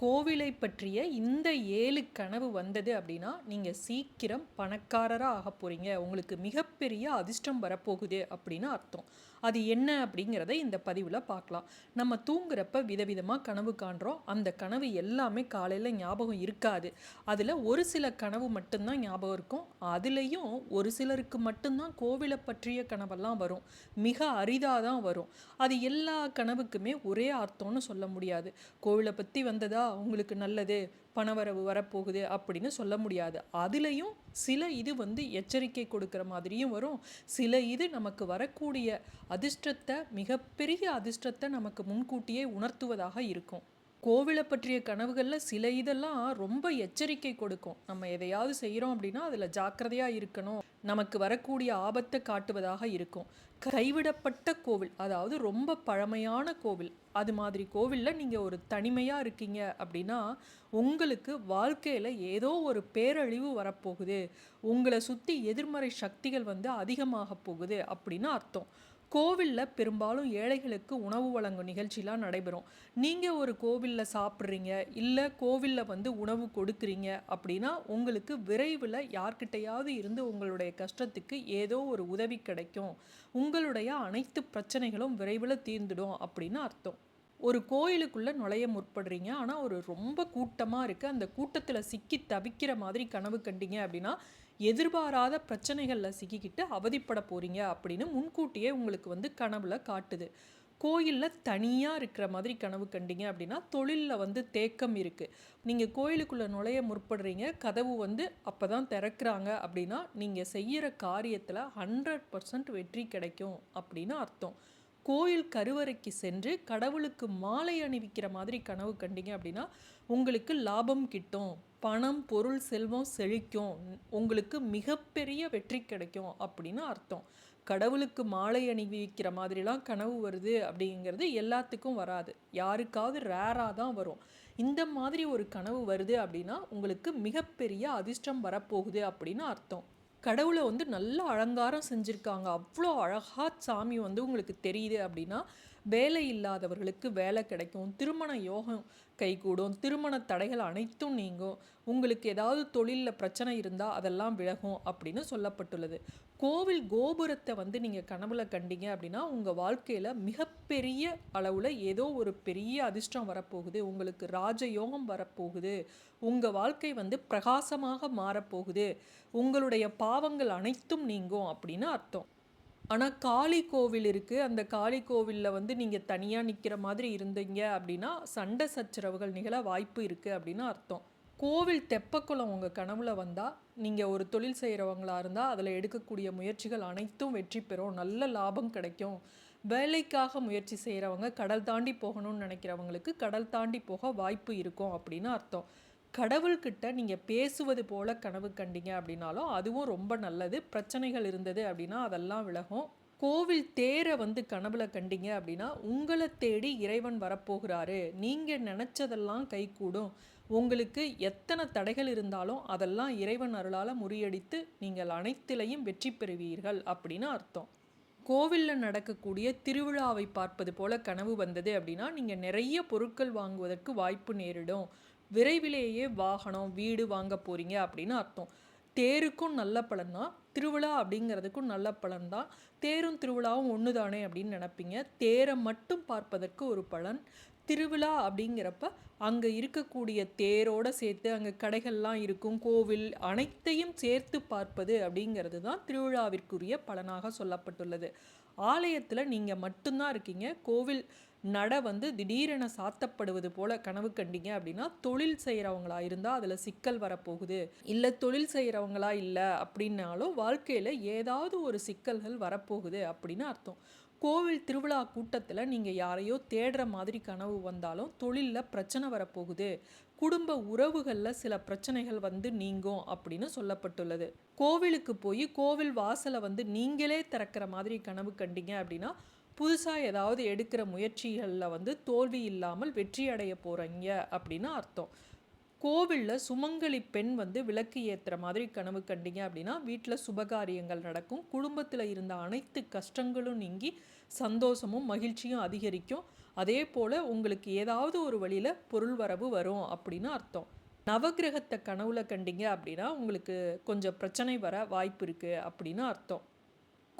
கோவிலை பற்றிய இந்த ஏழு கனவு வந்தது அப்படின்னா நீங்கள் சீக்கிரம் பணக்காரராக ஆக போகிறீங்க உங்களுக்கு மிகப்பெரிய அதிர்ஷ்டம் வரப்போகுது அப்படின்னு அர்த்தம். அது என்ன அப்படிங்கிறத இந்த பதிவில் பார்க்கலாம். நம்ம தூங்குறப்ப விதவிதமாக கனவு காண்றோம். அந்த கனவு எல்லாமே காலையில் ஞாபகம் இருக்காது. அதில் ஒரு சில கனவு மட்டும்தான் ஞாபகம் இருக்கும். அதுலேயும் ஒரு சிலருக்கு மட்டும்தான் கோவிலை பற்றிய கனவெல்லாம் வரும். மிக அரிதாக தான் வரும். அது எல்லா கனவுக்குமே ஒரே அர்த்தம்னு சொல்ல முடியாது. கோவிலை பற்றி வந்ததா உங்களுக்கு நல்லது பணவரவு வரப்போகுது அப்படின்னு சொல்ல முடியாது. அதுலேயும் சில இது வந்து எச்சரிக்கை கொடுக்குற மாதிரியும் வரும். சில இது நமக்கு வரக்கூடிய அதிர்ஷ்டத்தை மிகப்பெரிய அதிர்ஷ்டத்தை நமக்கு முன்கூட்டியே உணர்த்துவதாக இருக்கும். கோவிலை பற்றிய கனவுகளில் சில இதெல்லாம் ரொம்ப எச்சரிக்கை கொடுக்கும். நம்ம எதையாவது செய்கிறோம் அப்படின்னா அதில் ஜாக்கிரதையாக இருக்கணும். நமக்கு வரக்கூடிய ஆபத்தை காட்டுவதாக இருக்கும். கைவிடப்பட்ட கோவில் அதாவது ரொம்ப பழமையான கோவில். அது மாதிரி கோவிலில் நீங்கள் ஒரு தனிமையாக இருக்கீங்க அப்படின்னா உங்களுக்கு வாழ்க்கையில் ஏதோ ஒரு பேரழிவு வரப்போகுது. உங்களை சுற்றி எதிர்மறை சக்திகள் வந்து அதிகமாக போகுது அப்படின்னு அர்த்தம். கோவிலில் பெரும்பாலும் ஏழைகளுக்கு உணவு வழங்கும் நிகழ்ச்சிலாம் நடைபெறும். நீங்கள் ஒரு கோவிலில் சாப்பிட்றீங்க இல்லை கோவிலில் வந்து உணவு கொடுக்குறீங்க அப்படின்னா உங்களுக்கு விரைவில் யார்கிட்டையாவது இருந்து உங்களுடைய கஷ்டத்துக்கு ஏதோ ஒரு உதவி கிடைக்கும். உங்களுடைய அனைத்து பிரச்சனைகளும் விரைவில் தீர்ந்துடும் அப்படின்னு அர்த்தம். ஒரு கோயிலுக்குள்ளே நுழைய முற்படுறீங்க. ஆனால் ஒரு ரொம்ப கூட்டமாக இருக்குது அந்த கூட்டத்தில் சிக்கி தவிக்கிற மாதிரி கனவு கண்டீங்க அப்படின்னா எதிர்பாராத பிரச்சனைகளில் சிக்கிக்கிட்டு அவதிப்பட போகிறீங்க அப்படின்னு முன்கூட்டியே உங்களுக்கு வந்து கனவுல காட்டுது. கோயிலில் தனியாக இருக்கிற மாதிரி கனவு கண்டீங்க அப்படின்னா தொழிலில் வந்து தேக்கம் இருக்குது நீங்கள் கோயிலுக்குள்ளே நுழைய முற்படுறீங்க. கதவு வந்து அப்போ தான் திறக்கிறாங்க அப்படின்னா நீங்கள் செய்கிற காரியத்தில் ஹண்ட்ரட் பர்சன்ட் வெற்றி கிடைக்கும் அப்படின்னு அர்த்தம். கோயில் கருவறைக்கு சென்று கடவுளுக்கு மாலை அணிவிக்கிற மாதிரி கனவு கண்டீங்க அப்படின்னா உங்களுக்கு லாபம் கிட்டும். பணம் பொருள் செல்வம் செழிக்கும். உங்களுக்கு மிகப்பெரிய வெற்றி கிடைக்கும் அப்படின்னு அர்த்தம். கடவுளுக்கு மாலை அணிவிக்கிற மாதிரிலாம் கனவு வருது அப்படிங்கிறது எல்லாத்துக்கும் வராது. யாருக்காவது ரேராக தான் வரும். இந்த மாதிரி ஒரு கனவு வருது அப்படின்னா உங்களுக்கு மிகப்பெரிய அதிர்ஷ்டம் வரப்போகுது அப்படின்னு அர்த்தம். கடவுளை வந்து நல்ல அலங்காரம் செஞ்சுருக்காங்க. அவ்வளோ அழகாக சாமி வந்து உங்களுக்கு தெரியுது அப்படின்னா வேலை இல்லாதவர்களுக்கு வேலை கிடைக்கும். திருமண யோகம் கைகூடும். திருமண தடைகள் அனைத்தும் நீங்கும். உங்களுக்கு ஏதாவது தொழிலில் பிரச்சனை இருந்தால் அதெல்லாம் விலகும் அப்படின்னு சொல்லப்பட்டுள்ளது. கோவில் கோபுரத்தை வந்து நீங்கள் கனவுல கண்டீங்க அப்படின்னா உங்கள் வாழ்க்கையில் மிகப்பெரிய அளவில் ஏதோ ஒரு பெரிய அதிர்ஷ்டம் வரப்போகுது. உங்களுக்கு ராஜயோகம் வரப்போகுது. உங்கள் வாழ்க்கை வந்து பிரகாசமாக மாறப்போகுது. உங்களுடைய பாவங்கள் அனைத்தும் நீங்கும் அப்படின்னு அர்த்தம். ஆனால் காளி கோவில் இருக்குது அந்த காளி கோவிலில் வந்து நீங்கள் தனியாக நிற்கிற மாதிரி இருந்தீங்க அப்படின்னா சண்டை சச்சரவுகள் நிகழ வாய்ப்பு இருக்குது அப்படின்னு அர்த்தம். கோவில் தெப்பக்குளம் உங்கள் கனவுல வந்தால் நீங்கள் ஒரு தொழில் செய்கிறவங்களாக இருந்தால் அதில் எடுக்கக்கூடிய முயற்சிகள் அனைத்தும் வெற்றி பெறும். நல்ல லாபம் கிடைக்கும். வேலைக்காக முயற்சி செய்கிறவங்க கடல் தாண்டி போகணும்னு நினைக்கிறவங்களுக்கு கடல் தாண்டி போக வாய்ப்பு இருக்கும் அப்படின்னு அர்த்தம். கடவுள்கிட்ட நீங்கள் பேசுவது போல கனவு கண்டீங்க அப்படின்னாலும் அதுவும் ரொம்ப நல்லது. பிரச்சனைகள் இருந்தது அப்படின்னா அதெல்லாம் விலகும். கோவில் தேரை வந்து கனவுல கண்டீங்க அப்படின்னா உங்களை தேடி இறைவன் வரப்போகிறாரு. நீங்கள் நினச்சதெல்லாம் கைகூடும். உங்களுக்கு எத்தனை தடைகள் இருந்தாலும் அதெல்லாம் இறைவன் அருளால் முறியடித்து நீங்கள் அனைத்திலையும் வெற்றி பெறுவீர்கள் அப்படின்னு அர்த்தம். கோவிலில் நடக்கக்கூடிய திருவிழாவை பார்ப்பது போல கனவு வந்தது அப்படின்னா நீங்கள் நிறைய பொருட்கள் வாங்குவதற்கு வாய்ப்பு நேரிடும். விரைவிலேயே வாகனம் வீடு வாங்க போகிறீங்க அப்படின்னு அர்த்தம். தேருக்கும் நல்ல பலன் தான். திருவிழா அப்படிங்கிறதுக்கும் நல்ல பலன் தான். தேரும் திருவிழாவும் ஒன்று தானே அப்படின்னு நினப்பீங்க. தேரை மட்டும் பார்ப்பதற்கு ஒரு பலன். திருவிழா அப்படிங்கிறப்ப அங்கே இருக்கக்கூடிய தேரோடு சேர்த்து அங்கே கடைகள்லாம் இருக்கும். கோவில் அனைத்தையும் சேர்த்து பார்ப்பது அப்படிங்கிறது தான் திருவிழாவிற்குரிய பலனாக சொல்லப்பட்டுள்ளது. ஆலயத்தில் நீங்கள் மட்டும்தான் இருக்கீங்க. கோவில் நட வந்து திடீரென சாத்தப்படுவது போல கனவு கண்டீங்க அப்படின்னா தொழில் செய்கிறவங்களா இருந்தால் அதில் சிக்கல் வரப்போகுது. இல்லை தொழில் செய்கிறவங்களா இல்லை அப்படின்னாலும் வாழ்க்கையில் ஏதாவது ஒரு சிக்கல்கள் வரப்போகுது அப்படின்னு அர்த்தம். கோவில் திருவிழா கூட்டத்தில் நீங்கள் யாரையோ தேடுற மாதிரி கனவு வந்தாலும் தொழிலில் பிரச்சனை வரப்போகுது. குடும்ப உறவுகளில் சில பிரச்சனைகள் வந்து நீங்கும் அப்படின்னு சொல்லப்பட்டுள்ளது. கோவிலுக்கு போய் கோவில் வாசலை வந்து நீங்களே திறக்கிற மாதிரி கனவு கண்டீங்க அப்படின்னா புதுசாக ஏதாவது எடுக்கிற முயற்சிகளில் வந்து தோல்வி இல்லாமல் வெற்றி அடைய போகிறீங்க அப்படின்னு அர்த்தம். கோவிலில் சுமங்கலி பெண் வந்து விளக்கு ஏற்றுற மாதிரி கனவு கண்டீங்க அப்படின்னா வீட்டில் சுபகாரியங்கள் நடக்கும். குடும்பத்தில் இருந்த அனைத்து கஷ்டங்களும் நீங்கி சந்தோஷமும் மகிழ்ச்சியும் அதிகரிக்கும். அதே போல் உங்களுக்கு ஏதாவது ஒரு வழியில் பொருள் வரவு வரும் அப்படின்னு அர்த்தம். நவக்கிரகத்தை கனவுல கண்டீங்க அப்படின்னா உங்களுக்கு கொஞ்சம் பிரச்சனை வர வாய்ப்பு இருக்குது அப்படின்னு அர்த்தம்.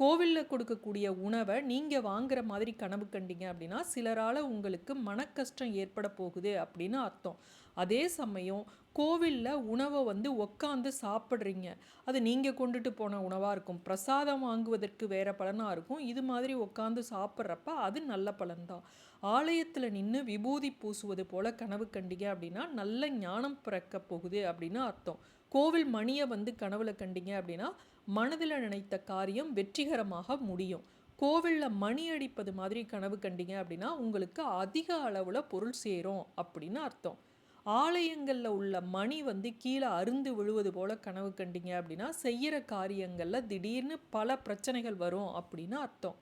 கோவிலில் கொடுக்கக்கூடிய உணவை நீங்கள் வாங்குற மாதிரி கனவு கண்டீங்க அப்படின்னா சிலரால் உங்களுக்கு மன கஷ்டம் ஏற்பட போகுது அப்படின்னு அர்த்தம். அதே சமயம் கோவிலில் உணவை வந்து உக்காந்து சாப்பிட்றீங்க. அது நீங்கள் கொண்டுட்டு போன உணவாக இருக்கும். பிரசாதம் வாங்குவதற்கு வேறு பலனாக இருக்கும். இது மாதிரி உட்காந்து சாப்பிட்றப்ப அது நல்ல பலன்தான். ஆலயத்தில் நின்று விபூதி பூசுவது போல் கனவு கண்டிங்க அப்படின்னா நல்ல ஞானம் பிறக்க போகுது அப்படின்னு அர்த்தம். கோவில் மணியை வந்து கனவுல கண்டிங்க அப்படின்னா மனதில் நினைத்த காரியம் வெற்றிகரமாக முடியும். கோவிலில் மணி அடிப்பது மாதிரி கனவு கண்டிங்க அப்படின்னா உங்களுக்கு அதிக அளவில் பொருள் சேரும் அப்படின்னு அர்த்தம். ஆலயங்களில் உள்ள மணி வந்து கீழே அருந்து விழுவது போல் கனவு கண்டீங்க அப்படின்னா செய்கிற காரியங்களில் திடீர்னு பல பிரச்சனைகள் வரும் அப்படின்னு அர்த்தம்.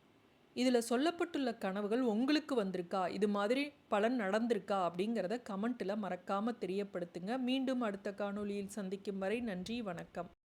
இதில் சொல்லப்பட்டுள்ள கனவுகள் உங்களுக்கு வந்திருக்கா? இது மாதிரி பலன் நடந்திருக்கா? அப்படிங்கிறத கமெண்ட்டில் மறக்காமல் தெரியப்படுத்துங்க. மீண்டும் அடுத்த காணொளியில் சந்திக்கும் வரை நன்றி வணக்கம்.